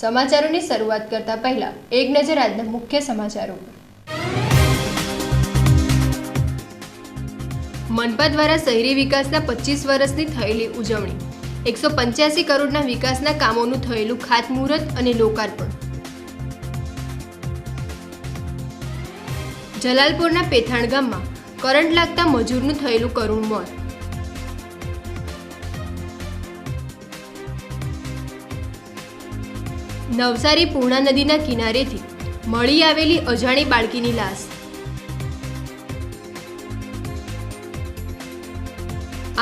સમાચારોની શરૂઆત કરતા પહેલા એક નજર આજના મુખ્ય સમાચારો મનપા દ્વારા શહેરી વિકાસના પચીસ વર્ષની થયેલી ઉજવણી. એકસો પંચ્યાસી કરોડના વિકાસના કામોનું થયેલું ખાતમુહૂર્ત અને લોકાર્પણ. જલાલપુરના પેથાણ ગામમાં કરંટ લાગતા મજૂરનું થયેલું કરુણ મોત. નવસારી પૂર્ણા નદીના કિનારેથી મળી આવેલી અજાણી બાળકીની લાશ.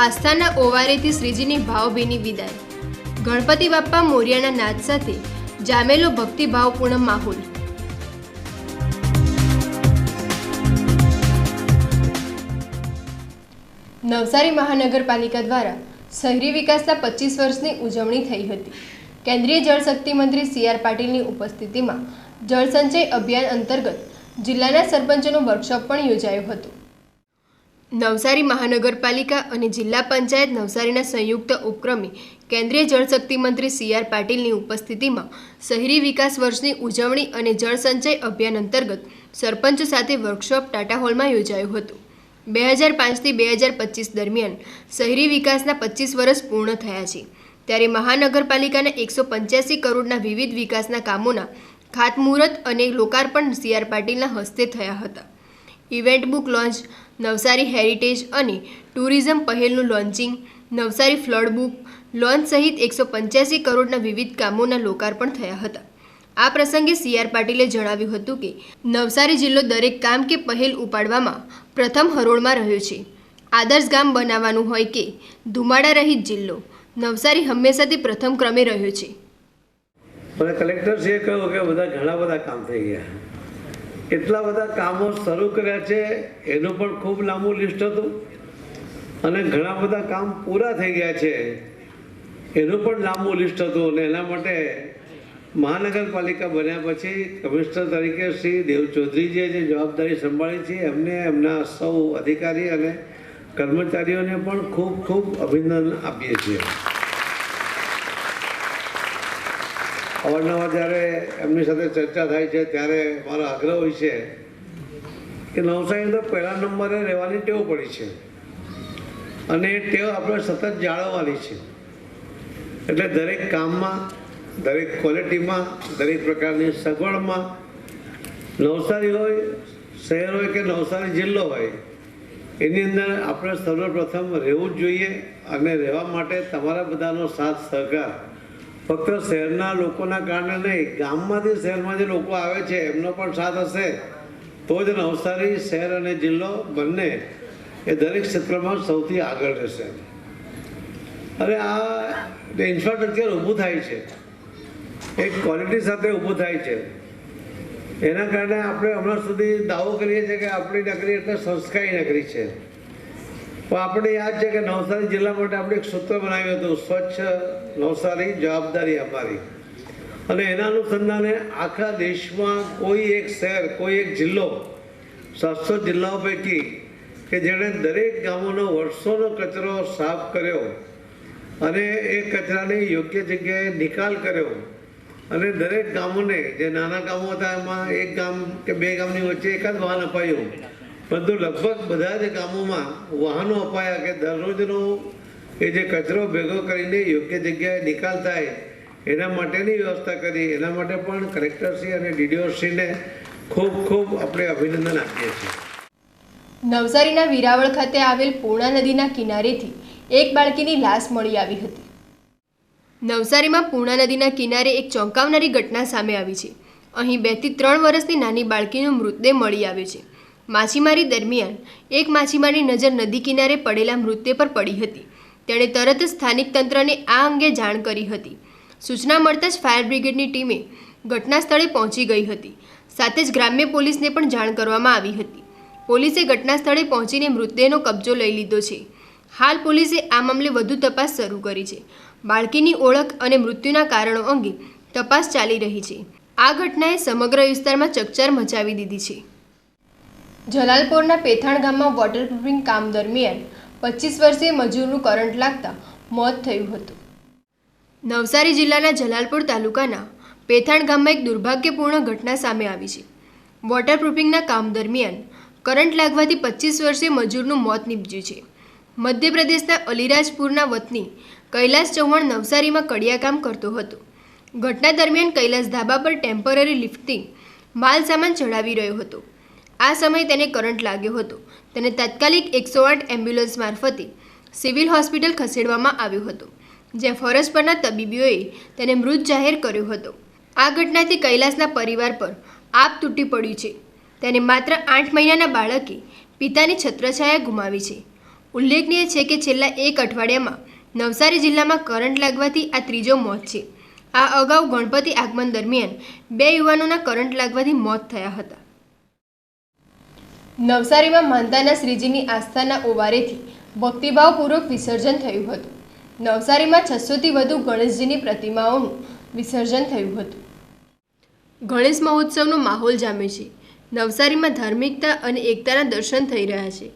આસ્થાના ઓવારેથી શ્રીજીની ભાવભીની વિદાય. ગણપતિ બાપ્પા મોરિયાના નાદ સાથે જામેલો ભક્તિભાવપૂર્ણ માહોલ. નવસારી મહાનગરપાલિકા દ્વારા શહેરી વિકાસના પચીસ વર્ષની ઉજવણી થઈ હતી. કેન્દ્રીય જળશક્તિ મંત્રી સી આર પાટીલની ઉપસ્થિતિમાં જળસંચય અભિયાન અંતર્ગત જિલ્લાના સરપંચોનો વર્કશોપ પણ યોજાયો હતો. નવસારી મહાનગરપાલિકા અને જિલ્લા પંચાયત નવસારીના સંયુક્ત ઉપક્રમે કેન્દ્રીય જળશક્તિ મંત્રી સી આર પાટીલની ઉપસ્થિતિમાં શહેરી વિકાસ વર્ષની ઉજવણી અને જળસંચય અભિયાન અંતર્ગત સરપંચો સાથે વર્કશોપ ટાટા હોલમાં યોજાયો હતું. બે હજાર પાંચથી બે હજાર પચીસ દરમિયાન શહેરી વિકાસના પચીસ વર્ષ પૂર્ણ થયા છે. ત્યારે મહાનગરપાલિકાના એકસો પંચ્યાસી કરોડના વિવિધ વિકાસના કામોના ખાતમુહૂર્ત અને લોકાર્પણ સી આર પાટીલના હસ્તે થયા હતા. Event book launch, Navsari heritage અને tourism પહેલનું launching, Navsari flood book launch સહિત એકસો પંચ્યાસી કરોડના વિવિધ કામોના લોકાર્પણ થયા હતા. આ પ્રસંગે સી આર પાટીલે જણાવ્યું હતું કે, નવસારી જિલ્લો દરેક કામ કે પહેલ ઉપાડવામાં પ્રથમ હરોળમાં રહ્યો છે. આદર્શ ગામ બનાવવાનું હોય કે ધુમાડા રહિત જિલ્લો, નવસારી હંમેશાથી પ્રથમ ક્રમે રહ્યો છે. મને કલેક્ટરશ્રીએ કહ્યું કે બધા ઘણા બધા કામ થઈ ગયા. એટલા બધા કામો શરૂ કર્યા છે, એનું પણ ખૂબ લાંબુ લિસ્ટ હતું. અને ઘણા બધા કામ પૂરા થઈ ગયા છે, એનું પણ લાંબુ લિસ્ટ હતું અને એના માટે મહાનગરપાલિકા બન્યા પછી કમિશનર તરીકે શ્રી દેવ ચૌધરીજીએ જે જવાબદારી સંભાળી છે, એમને એમના સૌ અધિકારી અને કર્મચારીઓને પણ ખૂબ ખૂબ અભિનંદન આપીએ છીએ. અવારનવાર જ્યારે એમની સાથે ચર્ચા થાય છે, ત્યારે મારો આગ્રહ હોય છે કે નવસારી અંદર પહેલા નંબરે રહેવાની ટેવ પડી છે અને એ ટેવ આપણે સતત જાળવવાની છે. એટલે દરેક કામમાં દરેક ક્વોલિટીમાં દરેક પ્રકારની સગવડમાં, નવસારી હોય, શહેર હોય કે નવસારી જિલ્લો હોય, એની અંદર આપણે સર્વપ્રથમ રહેવું જ જોઈએ અને રહેવા માટે તમારા બધાનો સાથ, સહકાર. ફક્ત શહેરના લોકોના કારણે નહીં, ગામમાંથી શહેરમાં જે લોકો આવે છે, એમનો પણ સાથ હશે. તો જ નવસારી, શહેર અને જિલ્લો બંને એ દરેક ક્ષેત્રમાં સૌથી આગળ રહેશે. અને આ ઇન્ફ્રાસ્ટ્રક્ચર ઊભું થાય છે. એક ક્વોલિટી સાથે ઊભું થાય છે. એના કારણે આપણે હમણાં સુધી દાવો કરીએ છીએ કે આપણી નગરી એટલે સંસ્કારી નગરી છે. પણ આપણે યાદ છે કે નવસારી જિલ્લા માટે આપણે એક સૂત્ર બનાવ્યું હતું, સ્વચ્છ નવસારી જવાબદારી અમારી અને એના અનુસંધાને આખા દેશમાં કોઈ એક શહેર, કોઈ એક જિલ્લો, સાતસો જિલ્લાઓ પૈકી કે જેણે દરેક ગામોનો વર્ષોનો કચરો સાફ કર્યો અને એ કચરાને યોગ્ય જગ્યાએ નિકાલ કર્યો અને દરેક ગામોને, જે નાના ગામો હતા, એમાં એક ગામ કે બે ગામની વચ્ચે એકાદ વાહન અપાયું. પરંતુ લગભગ બધા જ ગામોમાં વાહનો અપાયા કે દરરોજનો એ જે કચરો ભેગો કરીને યોગ્ય જગ્યાએ નિકાલ થાય, એના માટેની વ્યવસ્થા કરી, એના માટે પણ કલેક્ટરશ્રી અને ડીડીઓશ્રીને ખૂબ ખૂબ આપણે અભિનંદન આપીએ છીએ. નવસારીના વિરાવળ ખાતે આવેલ પૂર્ણા નદીના કિનારેથી એક બાળકીની લાશ મળી આવી હતી. નવસારીમાં પૂર્ણા નદીના કિનારે એક ચોંકાવનારી ઘટના સામે આવી છે. અહીં બેથી ત્રણ વર્ષની નાની બાળકીનો મૃતદેહ મળી આવ્યો છે. માછીમારી દરમિયાન એક માછીમારની નજર નદી કિનારે પડેલા મૃતદેહ પર પડી હતી. તેણે તરત સ્થાનિક તંત્રને આ અંગે જાણ કરી હતી. સૂચના મળતા જ ફાયર બ્રિગેડની ટીમે ઘટના સ્થળે પહોંચી ગઈ હતી. સાથે જ ગ્રામ્ય પોલીસને પણ જાણ કરવામાં આવી હતી. પોલીસે ઘટના સ્થળે પહોંચીને મૃતદેહનો કબજો લઈ લીધો છે. હાલ પોલીસે આ મામલે વધુ તપાસ શરૂ કરી છે. બાળકીની ઓળખ અને મૃત્યુના કારણો અંગે તપાસ ચાલી રહી છે. આ ઘટનાએ સમગ્ર વિસ્તારમાં ચકચાર મચાવી દીધી છે. જલાલપોરના પેથાણ ગામમાં વોટરપ્રૂફિંગ કામ દરમિયાન પચીસ વર્ષીય મજૂરનું કરંટ લાગતા મોત થયું હતું. નવસારી જિલ્લાના જલાલપુર તાલુકાના પેથાણ ગામમાં એક દુર્ભાગ્યપૂર્ણ ઘટના સામે આવી છે. વોટરપ્રૂફિંગના કામ દરમિયાન કરંટ લાગવાથી પચીસ વર્ષીય મજૂરનું મોત નીપજ્યું છે. મધ્યપ્રદેશના અલીરાજપુરના વતની કૈલાસ ચૌહાણ નવસારીમાં કડિયાકામ કરતો હતો. ઘટના દરમિયાન કૈલાસ ધાબા પર ટેમ્પરરી લિફ્ટથી માલ સામાન ચઢાવી રહ્યો હતો. આ સમયે તેને કરંટ લાગ્યો હતો. તેને તાત્કાલિક એકસો આઠ એમ્બ્યુલન્સ મારફતે સિવિલ હોસ્પિટલ ખસેડવામાં આવ્યો હતો, જ્યાં ફરજ પરના તબીબીઓએ તેને મૃત જાહેર કર્યો હતો. આ ઘટનાથી કૈલાસના પરિવાર પર આપ તૂટી પડ્યું છે. તેને માત્ર આઠ મહિનાના બાળકે પિતાની છત્રછાયા ગુમાવી છે. ઉલ્લેખનીય છે કે છેલ્લા એક અઠવાડિયામાં નવસારી જિલ્લામાં કરંટ લાગવાથી આ ત્રીજો મોત છે. આ અગાઉ ગણપતિ આગમન દરમિયાન બે યુવાનોના કરંટ લાગવાથી મોત થયા હતા. નવસારીમાં માનતાના શ્રીજીની આસ્થાના ઓવારેથી ભક્તિભાવપૂર્વક વિસર્જન થયું હતું. નવસારીમાં છસોથી વધુ ગણેશજીની પ્રતિમાઓનું વિસર્જન થયું હતું. ગણેશ મહોત્સવનો માહોલ જામે છે. નવસારીમાં ધાર્મિકતા અને એકતાના દર્શન થઈ રહ્યા છે.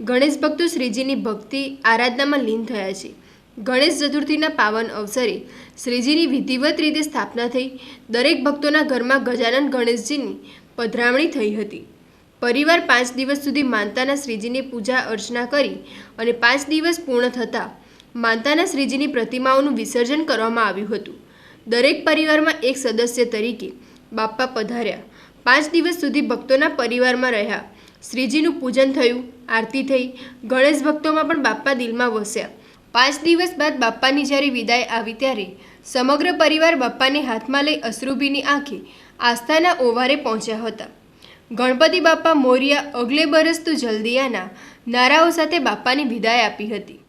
ગણેશ ભક્તો શ્રીજીની ભક્તિ, આરાધનામાં લીન થયા છે. ગણેશ ચતુર્થીના પાવન અવસરે શ્રીજીની વિધિવત રીતે સ્થાપના થઈ, દરેક ભક્તોના ઘરમાં ગજાનન ગણેશજીની પધરામણી થઈ હતી. પરિવાર પાંચ દિવસ સુધી માનતાના શ્રીજીની પૂજા અર્ચના કરી અને પાંચ દિવસ પૂર્ણ થતાં માનતાના શ્રીજીની પ્રતિમાઓનું વિસર્જન કરવામાં આવ્યું હતું. દરેક પરિવારમાં એક સદસ્ય તરીકે બાપ્પા પધાર્યા. પાંચ દિવસ સુધી ભક્તોના પરિવારમાં રહ્યા. શ્રીજીનું પૂજન થયું, આરતી થઈ, ગણેશ ભક્તોમાં પણ બાપ્પા દિલમાં વસ્યા. પાંચ દિવસ બાદ બાપ્પાની જ્યારે વિદાય આવી ત્યારે સમગ્ર પરિવાર બાપ્પાને હાથમાં લઈ અશ્રુભીની આંખે આસ્થાના ઓવારે પહોંચ્યા હતા. ગણપતિ બાપ્પા મોરિયા અગલે બરસ તું જલ્દીયાના નારાઓ સાથે બાપ્પાની વિદાય આપી હતી.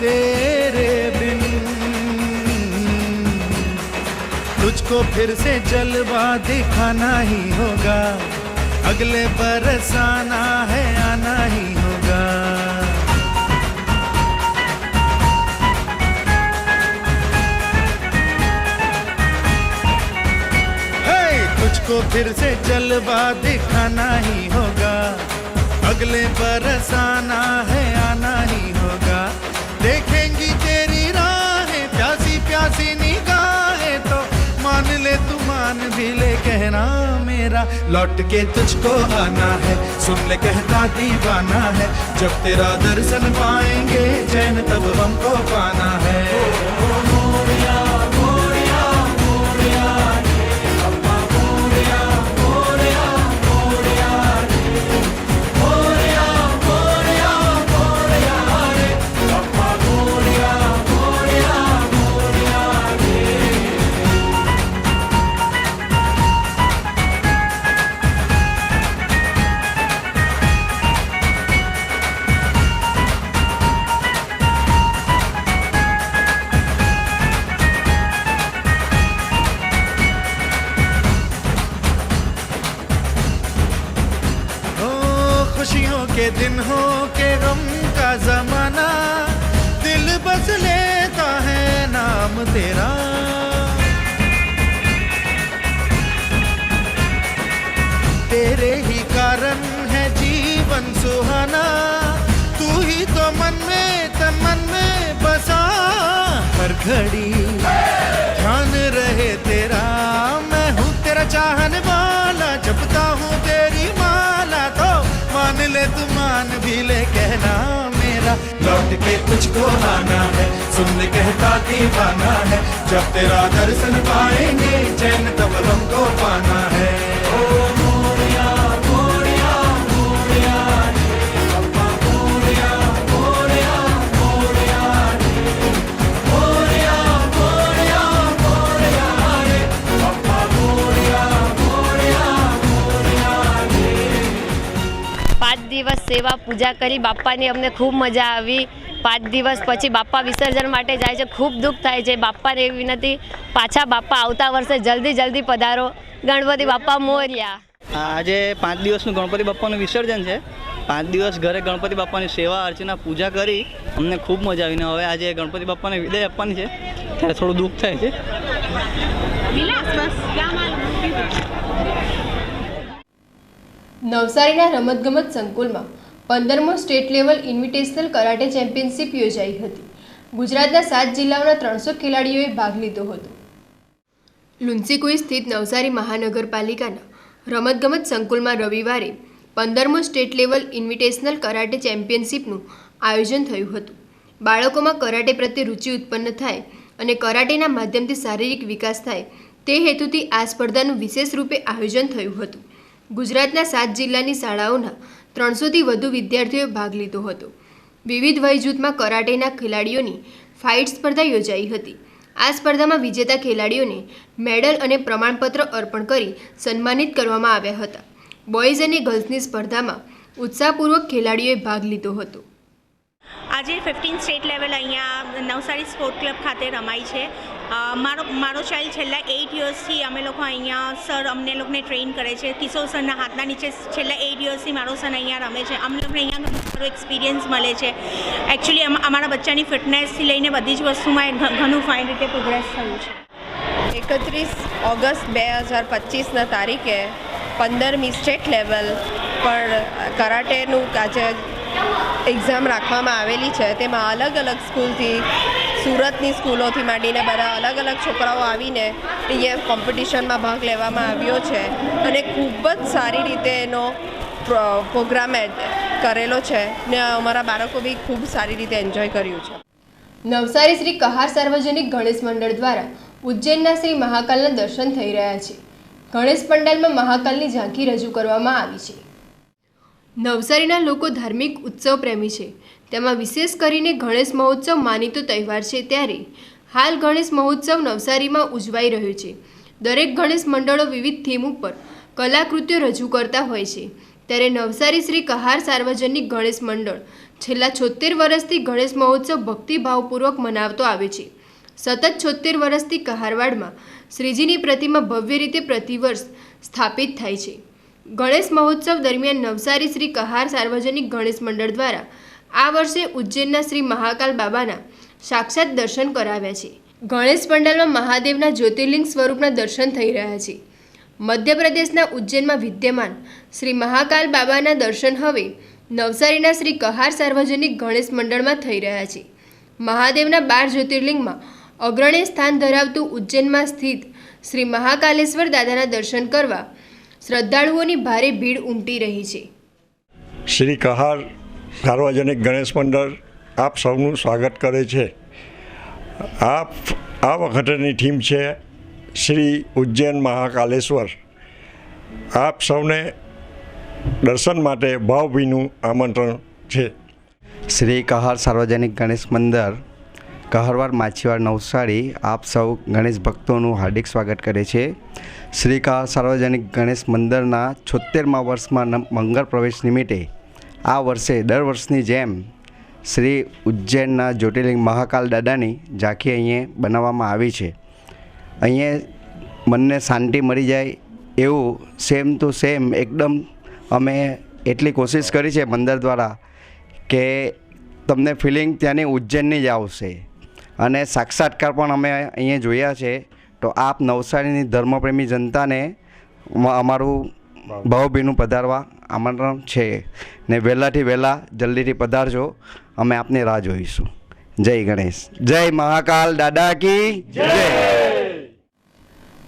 तेरे बिन। तुझको फिर से जलवा दिखाना ही होगा। अगले बरस आना है, आना ही होगा। तुझको फिर से जलवा दिखाना ही होगा। अगले बरस आना है, आना प्यासी निगाहे तो मान ले तू मान भी ले, कहना मेरा। लौट के तुझको आना है, सुन ले कहता दीवाना है, जब तेरा दर्शन पाएँगे, चैन तब हमको पाना हो। मेरा लौट के तुझको आना है सुन कहता दीवाना है जब तेरा दर्शन पाएंगे चैन तब हमको पाना है દિવસ સેવા પૂજા કરી. બાપાની અમને ખૂબ મજા આવી. પાંચ દિવસ પછી બાપ્પા વિસર્જન માટે જાય છે. ખૂબ દુઃખ થાય છે. બાપાને એવી વિનંતી. પાછા બાપ્પા આવતા વર્ષે જલ્દી જલ્દી પધારો. ગણપતિ બાપ્પા મોર્યા. આજે પાંચ દિવસનું ગણપતિ બાપાનું વિસર્જન છે. પાંચ દિવસ ઘરે ગણપતિ બાપાની સેવા અર્ચના પૂજા કરી અમને ખૂબ મજા આવીને હવે આજે ગણપતિ બાપાને વિદાય આપવાની છે. ત્યારે થોડું દુઃખ થાય છે. નવસારીના રમતગમત સંકુલમાં પંદરમો state level invitational karate championship યોજાઈ હતી. ગુજરાતના સાત જિલ્લાઓના ત્રણસો ખેલાડીઓએ ભાગ લીધો હતો. લુન્સીકુઈ સ્થિત નવસારી મહાનગરપાલિકાના રમતગમત સંકુલમાં રવિવારે પંદરમો સ્ટેટ લેવલ ઇન્વિટેશનલ કરાટે ચેમ્પિયનશિપનું આયોજન થયું હતું. બાળકોમાં કરાટે પ્રત્યે રુચિ ઉત્પન્ન થાય અને કરાટેના માધ્યમથી શારીરિક વિકાસ થાય તે હેતુથી આ સ્પર્ધાનું વિશેષ રૂપે આયોજન થયું હતું. ગુજરાતના સાત જિલ્લાની શાળાઓના ત્રણસોથી વધુ વિદ્યાર્થીઓએ ભાગ લીધો હતો. વિવિધ વયજૂથમાં કરાટેના ખેલાડીઓની ફાઇટ સ્પર્ધા યોજાઈ હતી. આ સ્પર્ધામાં વિજેતા ખેલાડીઓને મેડલ અને પ્રમાણપત્ર અર્પણ કરી સન્માનિત કરવામાં આવ્યા હતા. બોયઝ અને ગર્લ્સની સ્પર્ધામાં ઉત્સાહપૂર્વક ખેલાડીઓએ ભાગ લીધો હતો. આજે ફિફ્ટીન સ્ટેટ લેવલ અહીંયા નવસારી સ્પોર્ટ ક્લબ ખાતે રમાય છે. મારો મારો ચાઇલ્ડ છેલ્લા એઇટ યર્સથી અમે લોકો અહીંયા સર અમને લોકોને ટ્રેન કરે છે. કિશોર સરના હાથના નીચે છેલ્લા એઇટ યર્સથી મારો સન અહીંયા રમે છે. અમને લોકોને અહીંયા ઘણો સારો એક્સપિરિયન્સ મળે છે. એકચ્યુઅલી અમારા બચ્ચાની ફિટનેસથી લઈને બધી જ વસ્તુમાં ઘણું ફાઇન રીતે પ્રોગ્રેસ થયું છે. એકત્રીસ ઓગસ્ટ બે હજાર પચીસના તારીખે પંદરમી સ્ટેટ લેવલ પર કરાટેનું આજે એક્ઝામ રાખવામાં આવેલી છે. તેમાં અલગ અલગ સ્કૂલથી સુરતની સ્કૂલોથી માંડીને બધા અલગ અલગ છોકરાઓ આવીને અહીંયા કોમ્પિટિશનમાં ભાગ લેવામાં આવ્યો છે અને ખૂબ જ સારી રીતે એનો પ્રો- પ્રોગ્રામ કરેલો છે ને અમારા બાળકો બી ખૂબ સારી રીતે એન્જોય કર્યું છે. નવસારી શ્રી કહાર સાર્વજનિક ગણેશ મંડળ દ્વારા ઉજ્જૈનના શ્રી મહાકાલના દર્શન થઈ રહ્યા છે. ગણેશ પંડાલમાં મહાકાલની ઝાંખી રજૂ કરવામાં આવી છે. નવસારીના લોકો ધાર્મિક ઉત્સવ પ્રેમી છે. તેમાં વિશેષ કરીને ગણેશ મહોત્સવ માનીતો તહેવાર છે ત્યારે. હાલ ગણેશ મહોત્સવ નવસારીમાં ઉજવાઈ રહ્યો છે. દરેક ગણેશ મંડળો વિવિધ થીમ ઉપર કલાકૃતિઓ રજૂ કરતા હોય છે. ત્યારે નવસારી શ્રી કહાર સાર્વજનિક ગણેશ મંડળ છેલ્લા છોતેર વર્ષથી ગણેશ મહોત્સવ ભક્તિભાવપૂર્વક મનાવતો આવે છે. સતત છોતેર વર્ષથી કહારવાડમાં શ્રીજીની પ્રતિમા ભવ્ય રીતે પ્રતિવર્ષ સ્થાપિત થાય છે. ગણેશ મહોત્સવ દરમિયાન નવસારી શ્રી કહાર સાર્વજનિક ગણેશ મંડળ દ્વારા આ વર્ષે ઉજ્જૈનના શ્રી મહાકાલ બાબાના સાક્ષાત દર્શન કરાવ્યા છે. ગણેશ પંડાલમાં મહાદેવના જ્યોતિર્લિંગ સ્વરૂપના દર્શન થઈ રહ્યા છે. મધ્યપ્રદેશના ઉજ્જૈનમાં વિદ્યમાન શ્રી મહાકાલ બાબાના દર્શન હવે નવસારીના શ્રી કહાર સાર્વજનિક ગણેશ મંડળમાં થઈ રહ્યા છે. મહાદેવના બાર જ્યોતિર્લિંગમાં અગ્રણી સ્થાન ધરાવતું ઉજ્જૈનમાં સ્થિત શ્રી મહાકાલેશ્વર દાદાના દર્શન કરવા શ્રદ્ધાળુઓની ભારે ભીડ ઉમટી રહી છે. શ્રી કહાર સાર્વજનિક ગણેશ મંડળ આપ સૌનું સ્વાગત કરે છે. આપ, આ વખતેની થીમ છે શ્રી ઉજ્જૈન મહાકાલેશ્વર. આપ સૌને દર્શન માટે ભાવભીનું આમંત્રણ છે. શ્રી કહાર સાર્વજનિક ગણેશ મંદિર કહરવાર માછીવાડ નવસારી, આપ સૌ ગણેશ ભક્તોનું હાર્દિક સ્વાગત કરે છે. શ્રી કહાર સાર્વજનિક ગણેશ મંદિરના છોતેરમા વર્ષમાં મંગળ પ્રવેશ નિમિત્તે આ વર્ષે, દર વર્ષની જેમ શ્રી ઉજ્જૈનના જ્યોતિર્લિંગ મહાકાલ દાદાની ઝાંખી અહીંયા બનાવવામાં આવી છે. અહીંયા મનને શાંતિ મળી જાય એવું સેમ ટુ સેમ એકદમ અમે એટલી કોશિશ કરી છે મંદિર દ્વારા કે તમને ફિલિંગ ત્યાંની ઉજ્જૈનની જ આવશે. અને સાક્ષાત્કાર પણ અમે અહીંયા જોયા છે. તો આપ નવસારીની ધર્મપ્રેમી જનતાને અમારું ભાવભીનું પધારવા આમંત્રણ છે. ને વહેલાથી વહેલા જલ્દીથી પધારજો. અમે આપની રાહ જોઈશું. જય ગણેશ. જય મહાકાલ દાદા કી જય.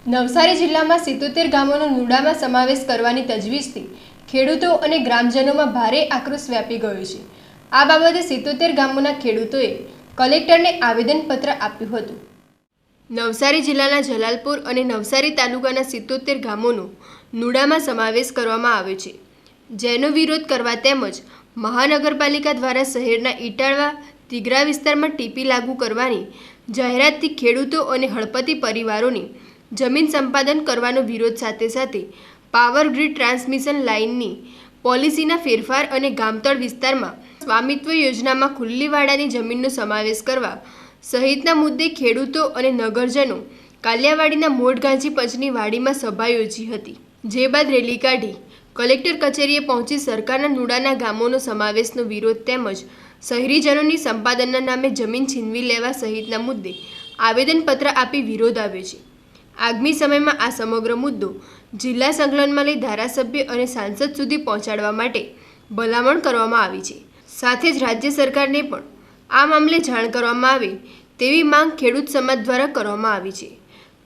નવસારી જિલ્લામાં સિત્તોતેર ગામોનો નુડામાં સમાવેશ કરવાની તજવીજથી ખેડૂતો અને ગ્રામજનોમાં ભારે આક્રોશ વ્યાપી ગયો છે. આ બાબતે સિત્તોતેર ગામોના ખેડૂતોએ કલેક્ટરને આવેદનપત્ર આપ્યું હતું. નવસારી જિલ્લાના જલાલપુર અને નવસારી તાલુકાના સિત્તોતેર ગામોનો નુડામાં સમાવેશ કરવામાં આવ્યો છે. જેનો વિરોધ કરવા તેમજ મહાનગરપાલિકા દ્વારા શહેરના ઇટાળવા, તિગરા વિસ્તારમાં ટીપી લાગુ કરવાની જાહેરાતથી ખેડૂતો અને હળપતિ પરિવારોની જમીન સંપાદન કરવાનો વિરોધ સાથે સાથે પાવર ગ્રીડ ટ્રાન્સમિશન લાઇનની પોલિસીના ફેરફાર અને ગામતળ વિસ્તારમાં સ્વામિત્વ યોજનામાં ખુલ્લી વાડાની જમીનનો સમાવેશ કરવા સહિતના મુદ્દે ખેડૂતો અને નગરજનો કાલિયાવાડીના મોટગાંજી પંચની વાડીમાં સભા યોજી હતી. જે બાદ રેલી કાઢી. કલેક્ટર કચેરીએ પહોંચી સરકારના નુડાના ગામોનો સમાવેશનો વિરોધ તેમજ શહેરીજનોની સંપાદનના નામે જમીન છીનવી લેવા સહિતના મુદ્દે આવેદનપત્ર આપી વિરોધ આવ્યો છે. આગામી સમયમાં આ સમગ્ર મુદ્દો જિલ્લા સંકલનમાં લઈ ધારાસભ્ય અને સાંસદ સુધી પહોંચાડવા માટે ભલામણ કરવામાં આવી છે. સાથે જ રાજ્ય સરકારને પણ આ મામલે જાણ કરવામાં આવે તેવી માંગ ખેડૂત સમાજ દ્વારા કરવામાં આવી છે.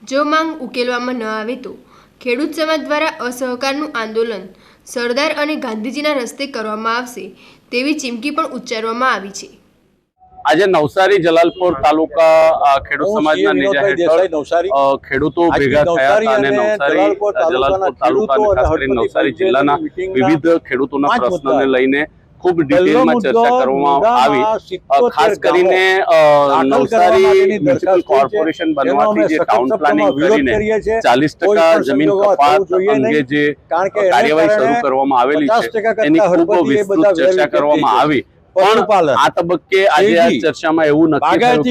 જો માંગ ઉકેલવામાં ન આવે તો ખેડૂત સમાજ દ્વારા અસહકારનું આંદોલન સરદાર અને ગાંધીજીના રસ્તે કરવામાં આવશે તેવી ચીમકી પણ ઉચ્ચારવામાં આવી છે. આજે નવસારી જલાલપુર તાલુકા ખેડૂત સમાજના નેજા હેઠળ ખેડૂતો ભેગા થયા હતા અને નવસારી જલાલપુર તાલુકા અને ખાસ કરીને નવસારી જિલ્લાના વિવિધ ખેડૂતોના પ્રશ્નને લઈને ખૂબ ડિટેલમાં ચર્ચા કરવામાં આવી. ખાસ કરીને નવસારી કોર્પોરેશન બનવાથી જે ટાઉન પ્લાનિંગ કરીને ચાલીસ ટકા જમીન કપાત અંગે જે કાર્યવાહી શરૂ કરવામાં આવેલી છે એની ખૂબ વિસ્તૃત ચર્ચા કરવામાં આવી. પણ આ તબક્કે આજે આ ચર્ચામાં એવું નક્કી થયું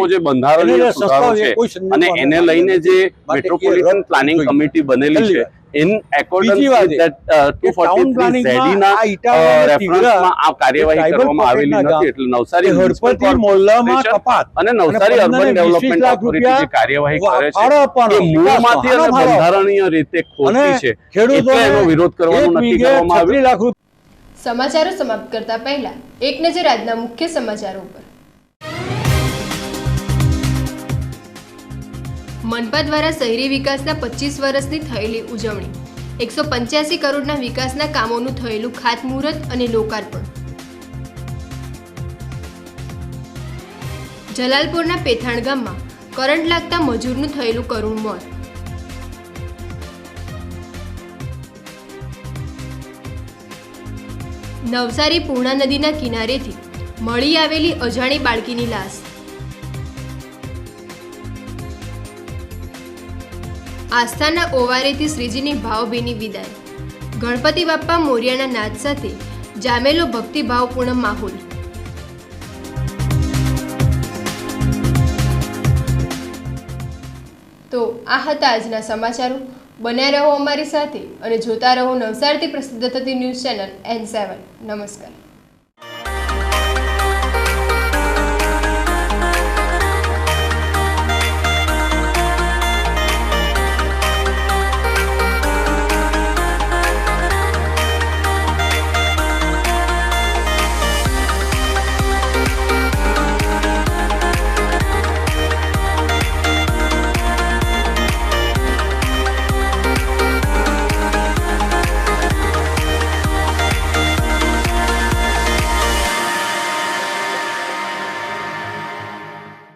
કે જે બંધારણીય સુધારો છે અને એને લઈને જે મેટ્રોપોલિટન પ્લાનિંગ કમિટી બનેલી છે ઇન એકોર્ડન્સ ધેટ 243 ઝેડીના રેફરન્સમાં આ કાર્યવાહી કરવામાં આવેલી નથી એટલે નવસારી હરપતિ મોલ્લામાં કપાત. અને નવસારી અર્બન ડેવલપમેન્ટ ઓથોરિટી જે કાર્યવાહી કરે છે એ મૂળમાંથી અને બંધારણીય રીતે ખોટી છે એટલે એનો વિરોધ કરવાનો નક્કી કરવામાં આવ્યું. સમાચારો સમાપ્ત કરતા પહેલા એક નજર આજના મુખ્ય સમાચારો પર મનપા દ્વારા શહેરી વિકાસના પચીસ વર્ષની થયેલી ઉજવણી. એકસો પંચ્યાસી કરોડના વિકાસના કામોનું થયેલું ખાતમુહૂર્ત અને લોકાર્પણ. જલાલપુરના પેથાણ ગામમાં કરંટ લાગતા મજૂરનું થયેલું કરુણ મોત. નવસારી પૂર્ણા નદીના કિનારેથી મળી આવેલી અજાણી બાળકીની લાશ. આસ્થાના ઓવારેથી શ્રીજીની ભાવભીની વિદાય. ગણપતિ બાપ્પા મોરિયાના નાદ સાથે જામેલો ભક્તિભાવપૂર્ણ માહોલ. તો આ હતા આજના સમાચારો. બન્યા રહો અમારી સાથે અને જોતા રહો નવસારથી પ્રસિદ્ધ થતી ન્યૂઝ ચેનલ એન સેવન. નમસ્કાર.